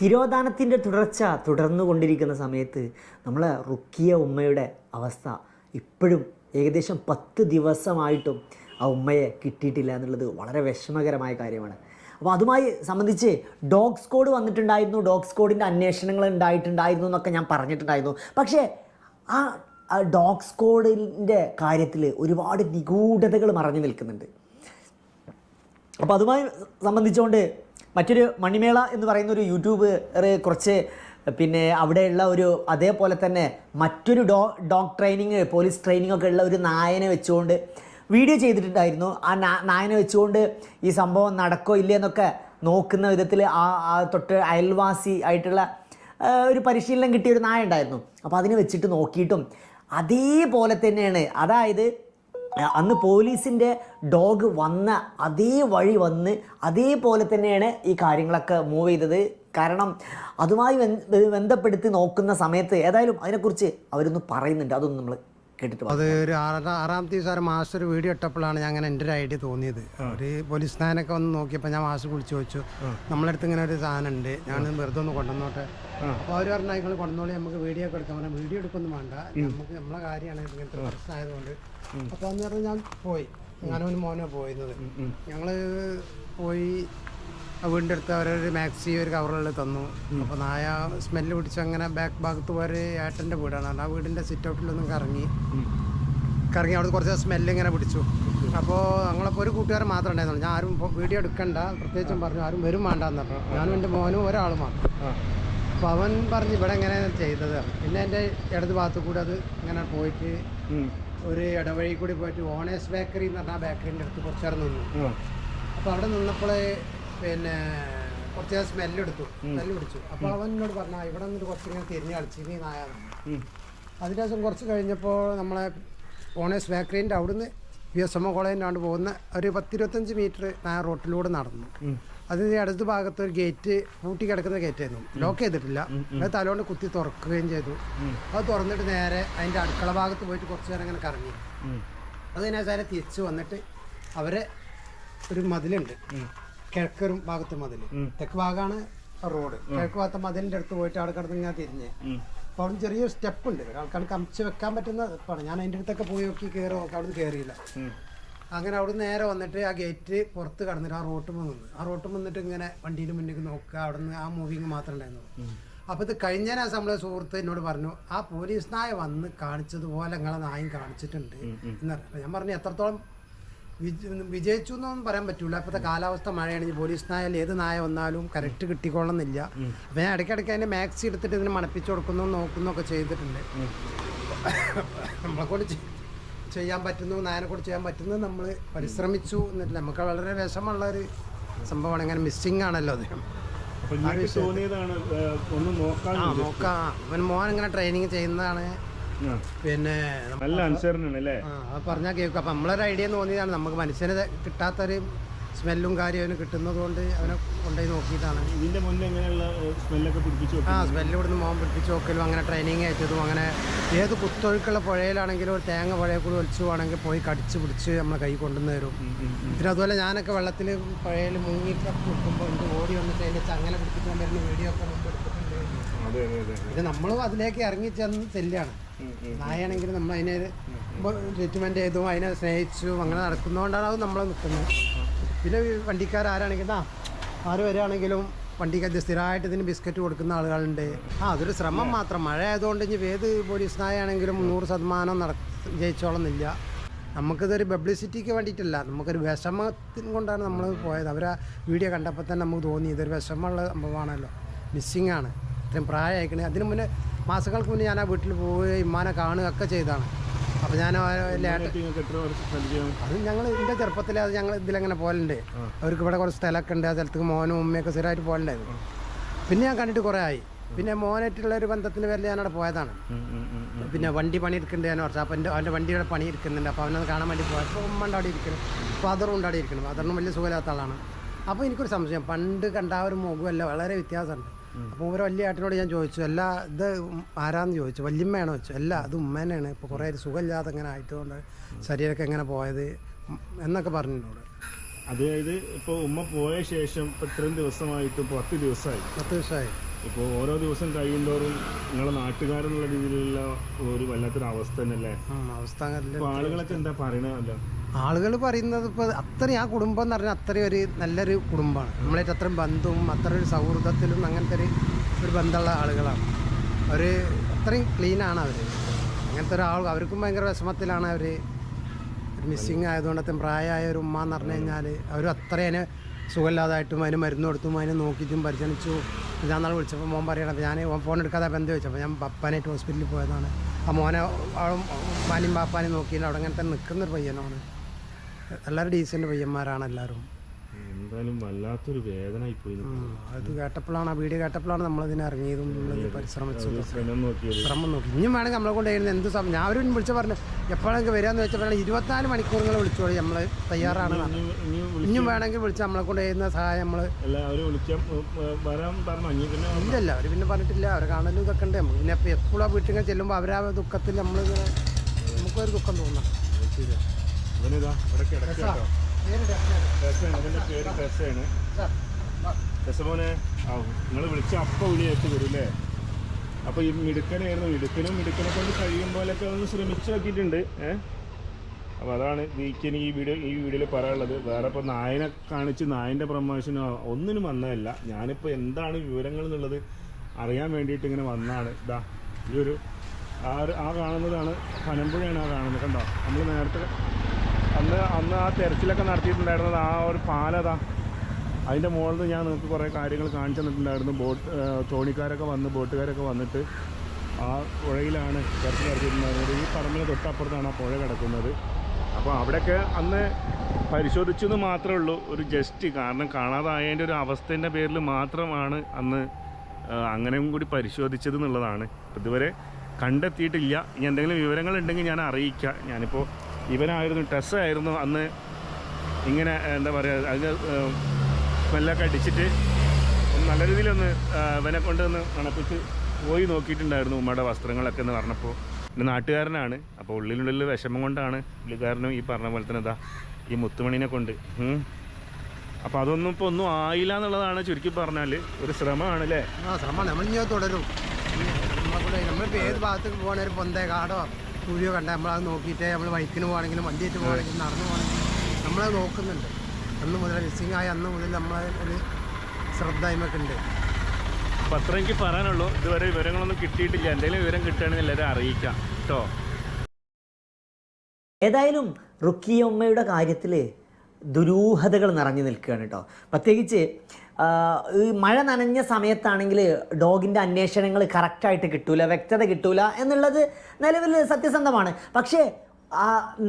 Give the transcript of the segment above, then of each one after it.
തിരോധാനത്തിന്റെ തുടർച്ച തുടർന്നു കൊണ്ടിരിക്കുന്ന സമയത്ത് നമ്മൾ റുക്കിയ ഉമ്മയുടെ അവസ്ഥ ഇപ്പോഴും ഏകദേശം പത്ത് ദിവസമായിട്ടും ആ ഉമ്മയെ കിട്ടിയിട്ടില്ല എന്നുള്ളത് വളരെ വിഷമകരമായ കാര്യമാണ്. അപ്പോൾ അതുമായി സംബന്ധിച്ച് ഡോഗ് സ്കോഡ് വന്നിട്ടുണ്ടായിരുന്നു. ഡോഗ് സ്കോഡിന്റെ അന്വേഷണങ്ങൾ ഉണ്ടായിട്ടുണ്ടായിരുന്നു എന്നൊക്കെ ഞാൻ പറഞ്ഞിട്ടുണ്ടായിരുന്നു. പക്ഷേ ആ ആ ഡോഗ് സ്കോഡിന്റെ കാര്യത്തിൽ ഒരുപാട് നിഗൂഢതകൾ മറഞ്ഞു നിൽക്കുന്നുണ്ട്. അപ്പോൾ അതുമായി സംബന്ധിച്ചുകൊണ്ട് മറ്റൊരു മണിമേള എന്ന് പറയുന്ന ഒരു യൂട്യൂബ് കുറച്ച് പിന്നെ അവിടെയുള്ള ഒരു അതേപോലെ തന്നെ മറ്റൊരു ഡോ ഡോഗ് ട്രെയിനിങ് പോലീസ് ട്രെയിനിങ് ഒക്കെ ഉള്ള ഒരു നായനെ വെച്ചുകൊണ്ട് വീഡിയോ ചെയ്തിട്ടുണ്ടായിരുന്നു. ആ നായനെ വെച്ചുകൊണ്ട് ഈ സംഭവം നടക്കോ ഇല്ലേ എന്നൊക്കെ നോക്കുന്ന വിധത്തിൽ ആ ആ തൊട്ട് അയൽവാസി ആയിട്ടുള്ള ഒരു പരിശീലനം കിട്ടിയ ഒരു നായ ഉണ്ടായിരുന്നു. അപ്പോൾ അതിനെ വെച്ചിട്ട് നോക്കിയിട്ടും അതേപോലെ തന്നെയാണ്. അതായത് അന്ന് പോലീസിന്റെ ഡോഗ് വന്ന അതേ വഴി വന്ന് അതേപോലെ തന്നെയാണ് ഈ കാര്യങ്ങളൊക്കെ മൂവ് ചെയ്തത്. കാരണം അതുമായി ബന്ധ- ബന്ധപ്പെടുത്തി നോക്കുന്ന സമയത്ത് ഏതായാലും അതിനെക്കുറിച്ച് അവരൊന്ന് പറയുന്നുണ്ട്. അതൊന്നും നമ്മൾ കേട്ടിട്ട് അത് ഒരു ആറാം ആറാമത്തെ ദിവസം ഒരു മാസ്റ്റർ ഒരു വീഡിയോ ഇട്ടപ്പോഴാണ് ഞാൻ അങ്ങനെ എന്റെ ഒരു ഐഡിയ തോന്നിയത്. ഒരു പോലീസ് സ്ഥാനൊക്കെ വന്ന് നോക്കിയപ്പോൾ ഞാൻ മാസ്റ്റർ വിളിച്ചു ചോദിച്ചു നമ്മളെ അടുത്ത് ഇങ്ങനെ ഒരു സാധനം ഉണ്ട് ഞാൻ വെറുതെ ഒന്ന് കൊണ്ടുവന്നോട്ടെ? അപ്പോൾ അവർ പറഞ്ഞു നിങ്ങൾ കൊണ്ടുവന്നോളി നമുക്ക് വീഡിയോ ഒക്കെ എടുക്കാൻ പറഞ്ഞാൽ വീഡിയോ എടുക്കൊന്നും വേണ്ട നമുക്ക് നമ്മളെ കാര്യമാണ് ഇങ്ങനത്തെ പ്രശ്നമായതുകൊണ്ട്. അപ്പോൾ അന്ന് പറഞ്ഞ് ഞാൻ പോയി. ഞാനും മോനോ പോയിരുന്നത്. ഞങ്ങൾ പോയി അടുത്ത് അവരൊരു മാക്സി ഒരു കവറുകളിൽ തന്നു. അപ്പോൾ നായ സ്മെല്ല് പിടിച്ച് അങ്ങനെ ബാക്ക് ഭാഗത്ത് പോയ ഒരു ഏട്ടന്റെ വീടാണ്. ആ വീടിന്റെ സിറ്റ് ഔട്ടിലൊന്നും കറങ്ങി. കറങ്ങി അവിടെ കുറച്ച് സ്മെല്ല് ഇങ്ങനെ പിടിച്ചു. അപ്പോൾ ഞങ്ങളപ്പോൾ ഒരു കൂട്ടുകാരൻ മാത്രമേ ഉണ്ടായിരുന്നുള്ളൂ. ഞാൻ ആരും വീഡിയോ എടുക്കണ്ട. പ്രത്യേകിച്ചും പറഞ്ഞു ആരും വരും വേണ്ടെന്ന് പറഞ്ഞു. ഞാനും എന്റെ മോനും ഒരാൾ മാത്രം. അപ്പോൾ അവൻ പറഞ്ഞ് ഇവിടെ എങ്ങനെ ചെയ്തത്? പിന്നെ എന്റെ ഇടത് ഭാഗത്ത് കൂടെ അത് ഇങ്ങനെ പോയിട്ട് ഒരു ഇടവഴി കൂടി പോയിട്ട് ഓണേഴ്സ് ബേക്കറി എന്ന് പറഞ്ഞാൽ ആ ബേക്കറിന്റെ അടുത്ത് കുറച്ചേരം നിന്നു. അപ്പോൾ അവിടെ നിന്നപ്പോൾ പിന്നെ കുറച്ച് നേരം സ്മെല്ല് എടുത്തു സ്മെല്ല് പിടിച്ചു. അപ്പൊ അവൻ എന്നോട് പറഞ്ഞ ഇവിടെ നിന്നൊരു കുറച്ച് ഇങ്ങനെ തിരിഞ്ഞ് കളിച്ചു നീ നായ അതിന് ദിവസം കുറച്ച് കഴിഞ്ഞപ്പോൾ നമ്മളെ ഓണേഴ്സ് ബേക്കറിന്റെ അവിടുന്ന് പി എസ് എം ഒ കോളേജിന്റെ പോകുന്ന ഒരു പത്തിരുപത്തഞ്ച് മീറ്റർ നായ റോട്ടിലൂടെ നടന്നു. അതിന് അടുത്ത ഭാഗത്ത് ഒരു ഗേറ്റ് പൂട്ടി കിടക്കുന്ന ഗേറ്റായിരുന്നു ലോക്ക് ചെയ്തിട്ടില്ല. അത് തലോണ്ട് കുത്തി തുറക്കുകയും ചെയ്തു. അത് തുറന്നിട്ട് നേരെ അതിന്റെ അടുക്കള ഭാഗത്ത് പോയിട്ട് കുറച്ച് നേരം അങ്ങനെ കറങ്ങി. അത് ഞാൻ സാറെ തിരിച്ചു വന്നിട്ട് അവരെ ഒരു മതിലുണ്ട്. കിഴക്കൊരു ഭാഗത്ത് മതിൽ തെക്ക് ഭാഗമാണ് റോഡ്. കിഴക്ക് ഭാഗത്ത് മതിലിന്റെ അടുത്ത് പോയിട്ട് അവിടെ കിടന്ന് ഇങ്ങനെ തിരിഞ്ഞ് അപ്പൊ അവിടെ ചെറിയൊരു സ്റ്റെപ്പ് ഉണ്ട്. ആൾക്കാർക്ക് കമിച്ച് വെക്കാൻ പറ്റുന്ന സ്റ്റെപ്പാണ് ഞാൻ അതിന്റെ അടുത്തൊക്കെ പോയി നോക്കി കയറി നോക്കി അവിടെ കയറിയില്ല അങ്ങനെ അവിടെ നേരെ വന്നിട്ട് ആ ഗേറ്റ് പുറത്ത് കടന്നിട്ട് ആ റോട്ട് നിന്ന് ആ റോട്ട് വന്നിട്ട് ഇങ്ങനെ വണ്ടിയിൽ മുന്നിൽ നോക്കുക. അവിടെ നിന്ന് ആ മൂവിങ് മാത്രമേ ഉണ്ടായിരുന്നുള്ളൂ. അപ്പോൾ ഇത് കഴിഞ്ഞ ദിവസം നമ്മളെ സുഹൃത്ത് എന്നോട് പറഞ്ഞു ആ പോലീസ് നായ വന്ന് കാണിച്ചതുപോലെ നിങ്ങളെ നായും കാണിച്ചിട്ടുണ്ട് എന്നറിയാം ഞാൻ പറഞ്ഞു എത്രത്തോളം വിജയിച്ചു എന്നൊന്നും പറയാൻ പറ്റൂല. ഇപ്പോഴത്തെ കാലാവസ്ഥ മഴയാണെങ്കിൽ പോലീസ് നായാലും ഏത് നായ വന്നാലും കറക്റ്റ് കിട്ടിക്കൊള്ളുന്നില്ല അപ്പം ഞാൻ ഇടയ്ക്കിടയ്ക്ക് അതിന്റെ മാക്സി എടുത്തിട്ട് ഇതിന് മണപ്പിച്ച് കൊടുക്കുന്നു നോക്കുന്നൊക്കെ ചെയ്തിട്ടുണ്ട്. നമ്മളെക്കൊണ്ട് ചെയ്യാൻ പറ്റുന്നു നായനെ കൊണ്ട് ചെയ്യാൻ പറ്റുന്നത് നമ്മൾ പരിശ്രമിച്ചു എന്നിട്ട് നമുക്ക് വളരെ വിഷമമുള്ള ഒരു സംഭവമാണ്. ഇങ്ങനെ മിസ്സിങ് ആണല്ലോ അദ്ദേഹം നോക്കാം. അവൻ മോൻ ഇങ്ങനെ ട്രെയിനിങ് ചെയ്യുന്നതാണ്. പിന്നെ നല്ല അനുസരണമാണ് അല്ലേ ആ അത് പറഞ്ഞാൽ കേൾക്കും അപ്പം നമ്മളൊരു ഐഡിയ തോന്നിയതാണ് നമുക്ക് മനുഷ്യന് കിട്ടാത്തൊരു സ്മെല്ലും കാര്യം അവന് കിട്ടുന്നത് കൊണ്ട് അവനെ കൊണ്ടുപോയി നോക്കിയിട്ടാണ് ഇതിന്റെ മുന്നേ എങ്ങനെയുള്ള സ്മെല്ലൊക്കെ പിടിപ്പിച്ചു ആ സ്മെല്ല് ഇവിടുന്ന് മോൻ പിടിപ്പിച്ച് നോക്കലും അങ്ങനെ ട്രെയിനിങ് അയച്ചതും അങ്ങനെ ഏത് കുത്തൊഴുക്കുള്ള പുഴയിലാണെങ്കിലും ഒരു തേങ്ങ പുഴയെ കൂടി ഒലിച്ചു പോകണമെങ്കിൽ പോയി കടിച്ച് പിടിച്ച് നമ്മളെ കൈ കൊണ്ടുവന്ന് തരും. പിന്നെ അതുപോലെ ഞാനൊക്കെ വെള്ളത്തിൽ പുഴയിൽ മുങ്ങി നിൽക്കുമ്പോൾ എനിക്ക് ഓടി വന്നിട്ട് അതിന്റെ ചങ്ങല പിടിപ്പിക്കാൻ വരുന്ന വീഡിയോ ഒക്കെ മുമ്പ് എടുത്തിട്ടുണ്ട്. ഇത് നമ്മളും അതിലേക്ക് ഇറങ്ങി ചെന്ന് ചെല്ലാണ് നായാണെങ്കിൽ നമ്മൾ അതിനെ ട്രീറ്റ്മെന്റ് ചെയ്തു അതിനെ സ്നേഹിച്ചു അങ്ങനെ നടക്കുന്നതുകൊണ്ടാണ് അത് നമ്മൾ നിൽക്കുന്നത്. പിന്നെ വണ്ടിക്കാർ വണ്ടിക്കാരാരാണെങ്കിൽ ആ ആര് വരികയാണെങ്കിലും വണ്ടിക്ക് സ്ഥിരമായിട്ട് ഇതിന് ബിസ്ക്കറ്റ് കൊടുക്കുന്ന ആളുകളുണ്ട്. ആ അതൊരു ശ്രമം മാത്രം. മഴ ആയതുകൊണ്ട് ഇനി ഏത് പോലീസ് നായാണെങ്കിലും നൂറ് ശതമാനം നട ജയിച്ചോളുന്നില്ല. നമുക്കിതൊരു പബ്ലിസിറ്റിക്ക് വേണ്ടിയിട്ടല്ല. നമുക്കൊരു വിഷമത്തിന് കൊണ്ടാണ് നമ്മൾ പോയത്. അവരാ വീഡിയോ കണ്ടപ്പോൾ തന്നെ നമുക്ക് തോന്നി. ഇതൊരു വിഷമമുള്ള സംഭവമാണല്ലോ. മിസ്സിങ് ആണ്. ഇത്രയും പ്രായമായിക്കണേ. അതിന് മുന്നേ മാസങ്ങൾക്ക് മുന്നേ ഞാൻ ആ വീട്ടിൽ പോയി ഇമ്മാനെ കാണുകയൊക്കെ ചെയ്താണ്. അപ്പോൾ ഞാൻ അത് ഞങ്ങൾ എന്റെ ചെറുപ്പത്തിൽ അത് ഞങ്ങൾ ഇതിലങ്ങനെ പോലുണ്ട് അവർക്ക് ഇവിടെ കുറച്ച് സ്ഥലമൊക്കെ ഉണ്ട്. ആ സ്ഥലത്തേക്ക് മോനും ഉമ്മയൊക്കെ സ്ഥിരമായിട്ട് പോലുണ്ടായിരുന്നു പിന്നെ ഞാൻ കണ്ടിട്ട് കുറേ ആയി. പിന്നെ മോനായിട്ടുള്ള ഒരു ബന്ധത്തിന് പേരിൽ ഞാൻ അവിടെ പോയതാണ്. പിന്നെ വണ്ടി പണി എടുക്കുന്നുണ്ട് ഞാൻ കുറച്ച്. അപ്പോൾ എന്റെ അവന്റെ വണ്ടിയുടെ പണി എടുക്കുന്നുണ്ട്. അപ്പോൾ അവനത് കാണാൻ വേണ്ടി പോയത് അപ്പോൾ ഉമ്മ ഉണ്ട് അവിടെ ഇരിക്കണം. ഫാദറും ഉണ്ട് അവിടെ ഇരിക്കണം. ഫാദറിനും വലിയ സുഖമില്ലാത്ത ആളാണ്. അപ്പോൾ എനിക്കൊരു സംശയം. പണ്ട് കണ്ട ആ ഒരു മുഖമല്ല വളരെ വ്യത്യാസമുണ്ട്. അപ്പോൾ ഒരു വലിയ ഏട്ടനോട് ഞാൻ ചോദിച്ചു അല്ല ഇത് ആരാന്ന് ചോദിച്ചു? വല്യമ്മയാണോ? ചോദിച്ചു. അല്ല അത് ഉമ്മേനെയാണ്. ഇപ്പോൾ കുറേ സുഖമില്ലാതെ ഇങ്ങനെ ആയതുകൊണ്ട് ശരീരമൊക്കെ എങ്ങനെ പോയത്. എന്നൊക്കെ പറഞ്ഞു എന്നോട്. അതായത് ഇപ്പോൾ ഉമ്മ പോയ ശേഷം ഇപ്പം ഇത്രയും ദിവസമായിട്ട് പത്ത് ദിവസമായി. പത്ത് ദിവസമായി. ഇപ്പോൾ ഓരോ ദിവസം കഴിയുമ്പോഴും നിങ്ങളെ നാട്ടുകാരെന്നുള്ള രീതിയിലുള്ള ഒരു വല്ലാത്തൊരു അവസ്ഥ തന്നെയല്ലേ? അല്ലേ അവസ്ഥ ആളുകളൊക്കെ എന്താ പറയണതല്ല ആളുകൾ പറയുന്നത് ഇപ്പോൾ അത്രയും ആ കുടുംബം എന്ന് പറഞ്ഞാൽ അത്രയും ഒരു നല്ലൊരു കുടുംബമാണ്. നമ്മളായിട്ട് അത്രയും ബന്ധവും അത്ര ഒരു സൗഹൃദത്തിലും അങ്ങനത്തെ ഒരു ഒരു ബന്ധമുള്ള ആളുകളാണ്. അവർ അത്രയും ക്ലീനാണ് അവർ അങ്ങനത്തെ ഒരാൾ അവർക്കും ഭയങ്കര വിഷമത്തിലാണ് അവർ മിസ്സിങ് ആയതുകൊണ്ട് അത്രയും പ്രായമായ ഒരു ഉമ്മ എന്ന് പറഞ്ഞു കഴിഞ്ഞാൽ അവർ അത്രയും സുഖമില്ലാതായിട്ടും അതിന് മരുന്ന് കൊടുത്തും അതിനെ നോക്കിയിട്ടും പരിചരിച്ചു. ഞാൻ നാളെ വിളിച്ചപ്പോൾ മോൻ പറയണം ഞാൻ ഫോൺ എടുക്കാതെ ബന്ധം ചോദിച്ചപ്പോൾ ഞാൻ പപ്പാനായിട്ട് ഹോസ്പിറ്റലിൽ പോയതാണ്. ആ മോനെ അവളും പാനിയും പാപ്പാനും നോക്കിയിട്ട് അവിടെ അങ്ങനെ തന്നെ നിൽക്കുന്നൊരു പയ്യനാണ്. എല്ലാവരും ഡീസന്റ് പയ്യന്മാരാണ് എല്ലാവരും. എന്തായാലും വല്ലാത്തൊരു വേദന പോയി. അത് കേട്ടപ്പോഴാണ് ആ വീഡിയോ കേട്ടപ്പോഴാണ് നമ്മളതിനെ ഇറങ്ങിയതും നമ്മളിത് പരിശ്രമിച്ചതും ശ്രമം നോക്കി. ഇനിയും വേണമെങ്കിൽ നമ്മളെ കൊണ്ട് ചെയ്യുന്നത് എന്ത് സമയം ഞാൻ അവരും വിളിച്ചു പറഞ്ഞു എപ്പോഴെങ്കിലും വരാമെന്ന് വെച്ചപ്പോൾ ഇരുപത്തിനാല് മണിക്കൂറുകൾ വിളിച്ചോളി. നമ്മൾ തയ്യാറാണ് ഇനിയും വേണമെങ്കിൽ വിളിച്ച് നമ്മളെ കൊണ്ട് കഴിയുന്ന സഹായം നമ്മൾ ഇല്ലല്ല അവർ പിന്നെ പറഞ്ഞിട്ടില്ല. അവരെ കാണലും ഇതൊക്കെ ഉണ്ട്. നമുക്ക് പിന്നെ എപ്പോഴും വീട്ടിൽ ചെല്ലുമ്പോൾ അവരാ ദുഃഖത്തിൽ നമ്മളിങ്ങനെ നമുക്കൊരു ദുഃഖം തോന്നാം. ശരിയാ. ഇവനിതാ ഇവിടെ പേര് ടെസ്സാണ് ടെസ്സമോനെ ആ നിങ്ങൾ വിളിച്ച അപ്പം വിളിയായിട്ട് വരും അല്ലേ? അപ്പോൾ ഈ മിടുക്കനായിരുന്നു. മിടുക്കനും മിടുക്കനെ കൊണ്ട് കഴിയും പോലൊക്കെ ഒന്ന് ശ്രമിച്ചു നോക്കിയിട്ടുണ്ട്. ഏഹ് അപ്പോൾ അതാണ് എനിക്ക് ഈ വീഡിയോ ഈ വീഡിയോയിൽ പറയാനുള്ളത്. വേറെ ഇപ്പോൾ നായനെ കാണിച്ച് നായന്റെ പ്രമോഷനോ ഒന്നിനും വന്നതല്ല. ഞാനിപ്പോൾ എന്താണ് വിവരങ്ങൾ എന്നുള്ളത് അറിയാൻ വേണ്ടിയിട്ട് ഇങ്ങനെ വന്നാണ്. ഇതാ ഈ ഒരു ആ കാണുന്നതാണ്. പനമ്പുഴയാണ് ആ കാണുന്നത്. കണ്ടോ? നമ്മൾ നേരത്തെ അന്ന് അന്ന് ആ തെരച്ചിലൊക്കെ നടത്തിയിട്ടുണ്ടായിരുന്നത് ആ ഒരു പാലതാ. അതിന്റെ മുകളിൽ ഞാൻ നിങ്ങൾക്ക് കുറേ കാര്യങ്ങൾ കാണിച്ചു തന്നിട്ടുണ്ടായിരുന്നു. ബോട്ട് തോണിക്കാരൊക്കെ വന്ന് ബോട്ടുകാരൊക്കെ വന്നിട്ട് ആ പുഴയിലാണ് തെരച്ചിൽ നടത്തിയിട്ടുണ്ടായിരുന്നത്. ഈ പറമ്പിന് തൊട്ടപ്പുറത്താണ് ആ പുഴ കിടക്കുന്നത്. അപ്പോൾ അവിടെയൊക്കെ അന്ന് പരിശോധിച്ചു എന്ന് മാത്രമേ ഉള്ളൂ. ഒരു ജസ്റ്റ് കാരണം കാണാതായതിന്റെ ഒരു അവസ്ഥേന്റെ പേരിൽ മാത്രമാണ് അന്ന് അങ്ങനെയും കൂടി പരിശോധിച്ചത് എന്നുള്ളതാണ്. ഇതുവരെ കണ്ടെത്തിയിട്ടില്ല. ഇനി എന്തെങ്കിലും വിവരങ്ങൾ ഉണ്ടെങ്കിൽ ഞാൻ അറിയിക്കാം. ഞാനിപ്പോൾ ഇവനായിരുന്നു ടെസ് ആയിരുന്നു അന്ന് ഇങ്ങനെ എന്താ പറയുക അതിന് സ്മെല്ലൊക്കെ അടിച്ചിട്ട് നല്ല രീതിയിലൊന്ന് ഇവനെ കൊണ്ട് ഒന്ന് മണപ്പിച്ച് പോയി നോക്കിയിട്ടുണ്ടായിരുന്നു ഉമ്മയുടെ വസ്ത്രങ്ങളൊക്കെ എന്ന് പറഞ്ഞപ്പോൾ. പിന്നെ നാട്ടുകാരനാണ് അപ്പോൾ ഉള്ളിനുള്ളിൽ വിഷമം കൊണ്ടാണ് പുള്ളിക്കാരനും ഈ പറഞ്ഞ പോലെ തന്നെ ഈ മുത്തുമണിനെ കൊണ്ട്. അപ്പോൾ അതൊന്നും ഇപ്പോൾ ഒന്നും ആയില്ല എന്നുള്ളതാണ് ചുരുക്കി പറഞ്ഞാൽ ഒരു ശ്രമമാണ്. അല്ലേ ആ ശ്രമം തുടരും. നമ്മളിപ്പോൾ ഏത് ഭാഗത്തേക്ക് പോകണ ഒരു പൊന്തേ കാടോ കുഴിയോ കണ്ടാൽ നമ്മളത് നോക്കിയിട്ട് നമ്മൾ ബൈക്കിന് പോകണമെങ്കിലും വണ്ടിയായിട്ട് പോകണമെങ്കിലും നടന്നു പോകണമെങ്കിലും നമ്മളത് നോക്കുന്നുണ്ട്. അന്ന് മുതൽ മിസ്സിങ് ആയ അന്ന് മുതൽ നമ്മൾ ഒരു ശ്രദ്ധ അതിമൊക്കെ ഉണ്ട് അപ്പോൾ അത്ര എനിക്ക് പറയാനുള്ളൂ. ഇതുവരെ വിവരങ്ങളൊന്നും കിട്ടിയിട്ടില്ല. എന്തെങ്കിലും വിവരം കിട്ടുകയാണെങ്കിൽ എല്ലാവരും അറിയിക്കാം. കേട്ടോ ഏതായാലും റുക്കിയമ്മയുടെ കാര്യത്തിൽ ദുരൂഹതകൾ നിറഞ്ഞു നിൽക്കുകയാണ് കേട്ടോ പ്രത്യേകിച്ച് ഈ മഴ നനഞ്ഞ സമയത്താണെങ്കിൽ ഡോഗിന്റെ അന്വേഷണങ്ങൾ കറക്റ്റായിട്ട് കിട്ടൂല വ്യക്തത കിട്ടൂല എന്നുള്ളത് നിലവിൽ സത്യസന്ധമാണ്. പക്ഷേ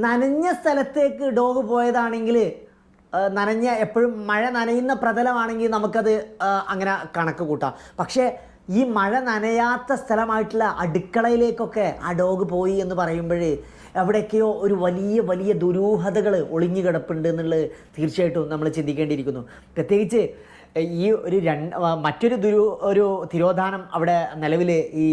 നനഞ്ഞ സ്ഥലത്തേക്ക് ഡോഗ് പോയതാണെങ്കിൽ നനഞ്ഞ എപ്പോഴും മഴ നനയുന്ന പ്രതലമാണെങ്കിൽ നമുക്കത് അങ്ങനെ കണക്ക് കൂട്ടാം. പക്ഷേ ഈ മഴ നനയാത്ത സ്ഥലമായിട്ടുള്ള അടുക്കളയിലേക്കൊക്കെ ആ ഡോഗ് പോയി എന്ന് പറയുമ്പോൾ എവിടെയൊക്കെയോ ഒരു വലിയ വലിയ ദുരൂഹതകൾ ഒളിഞ്ഞു കിടപ്പുണ്ട് എന്നുള്ളത് തീർച്ചയായിട്ടും നമ്മൾ ചിന്തിക്കേണ്ടിയിരിക്കുന്നു. പ്രത്യേകിച്ച് ഈ ഒരു രണ്ട് മറ്റൊരു ദുരു ഒരു തിരോധാനം അവിടെ നിലവിൽ ഈ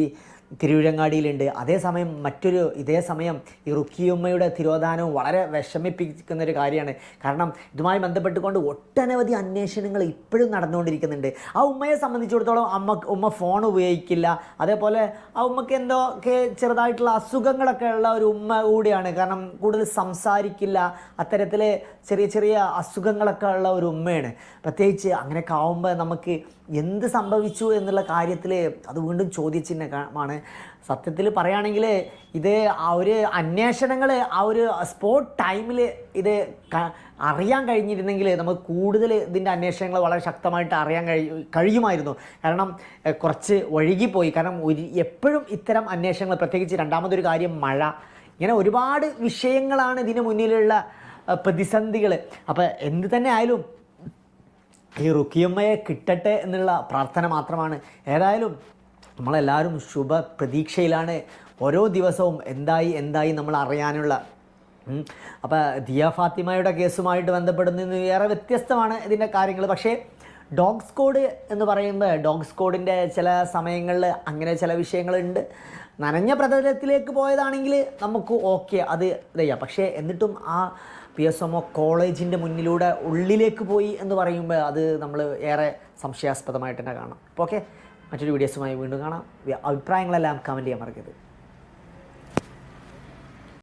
തിരുവിഴങ്ങാടിയിലുണ്ട് അതേസമയം മറ്റൊരു ഇതേ സമയം ഈ റുക്കിയുമ്മയുടെ തിരോധാനവും വളരെ വിഷമിപ്പിക്കുന്ന ഒരു കാര്യമാണ്. കാരണം ഇതുമായി ബന്ധപ്പെട്ടുകൊണ്ട് ഒട്ടനവധി അന്വേഷണങ്ങൾ ഇപ്പോഴും നടന്നുകൊണ്ടിരിക്കുന്നുണ്ട്. ആ ഉമ്മയെ സംബന്ധിച്ചിടത്തോളം അമ്മ ഉമ്മ ഫോൺ ഉപയോഗിക്കില്ല. അതേപോലെ ആ ഉമ്മക്ക് എന്തോ ഒക്കെ ചെറുതായിട്ടുള്ള അസുഖങ്ങളൊക്കെ ഉള്ള ഒരു ഉമ്മ കൂടിയാണ്. കാരണം കൂടുതൽ സംസാരിക്കില്ല. അത്തരത്തിൽ ചെറിയ ചെറിയ അസുഖങ്ങളൊക്കെ ഉള്ള ഒരു ഉമ്മയാണ്. പ്രത്യേകിച്ച് അങ്ങനെയൊക്കെ ആവുമ്പോൾ നമുക്ക് എന്ത് സംഭവിച്ചു എന്നുള്ള കാര്യത്തിൽ അത് വീണ്ടും ചോദ്യചിഹ്നമാണ്. സത്യത്തിൽ പറയുകയാണെങ്കിൽ ഇത് ആ ഒരു അന്വേഷണങ്ങൾ ആ ഒരു സ്പോട്ട് ടൈമിൽ ഇത് അറിയാൻ കഴിഞ്ഞിരുന്നെങ്കിൽ നമുക്ക് കൂടുതൽ ഇതിന്റെ അന്വേഷണങ്ങൾ വളരെ ശക്തമായിട്ട് അറിയാൻ കഴി കഴിയുമായിരുന്നു. കാരണം കുറച്ച് ഒഴുകിപ്പോയി. കാരണം ഒരു എപ്പോഴും ഇത്തരം അന്വേഷണങ്ങൾ പ്രത്യേകിച്ച് രണ്ടാമതൊരു കാര്യം മഴ. ഇങ്ങനെ ഒരുപാട് വിഷയങ്ങളാണ് ഇതിന് മുന്നിലുള്ള പ്രതിസന്ധികൾ അപ്പോൾ എന്ത് തന്നെ ആയാലും ഈ റുക്കിയമ്മയെ കിട്ടട്ടെ എന്നുള്ള പ്രാർത്ഥന മാത്രമാണ്. ഏതായാലും നമ്മളെല്ലാവരും ശുഭ പ്രതീക്ഷയിലാണ് ഓരോ ദിവസവും എന്തായി എന്തായി നമ്മൾ അറിയാനുള്ള. അപ്പോൾ ദിയ ഫാത്തിമയുടെ കേസുമായിട്ട് ബന്ധപ്പെടുന്നതിന് ഏറെ വ്യത്യസ്തമാണ് ഇതിന്റെ കാര്യങ്ങൾ. പക്ഷേ ഡോഗ് സ്കോഡ് എന്ന് പറയുന്നത് ഡോഗ് സ്കോഡിന്റെ ചില സമയങ്ങളിൽ അങ്ങനെ ചില വിഷയങ്ങളുണ്ട്. നനഞ്ഞ പ്രതലത്തിലേക്ക് പോയതാണെങ്കിൽ നമുക്ക് ഓക്കെ അത് ഇത് പക്ഷേ എന്നിട്ടും ആ പി എസ് എമ്മോ കോളേജിന്റെ മുന്നിലൂടെ ഉള്ളിലേക്ക് പോയി എന്ന് പറയുമ്പോൾ അത് നമ്മൾ ഏറെ സംശയാസ്പദമായിട്ട് തന്നെ കാണാം. ഓക്കെ മറ്റൊരു വീഡിയോസുമായി വീണ്ടും കാണാം. അഭിപ്രായങ്ങളെല്ലാം കമന്റ് ചെയ്യാൻ മറക്കരുത്.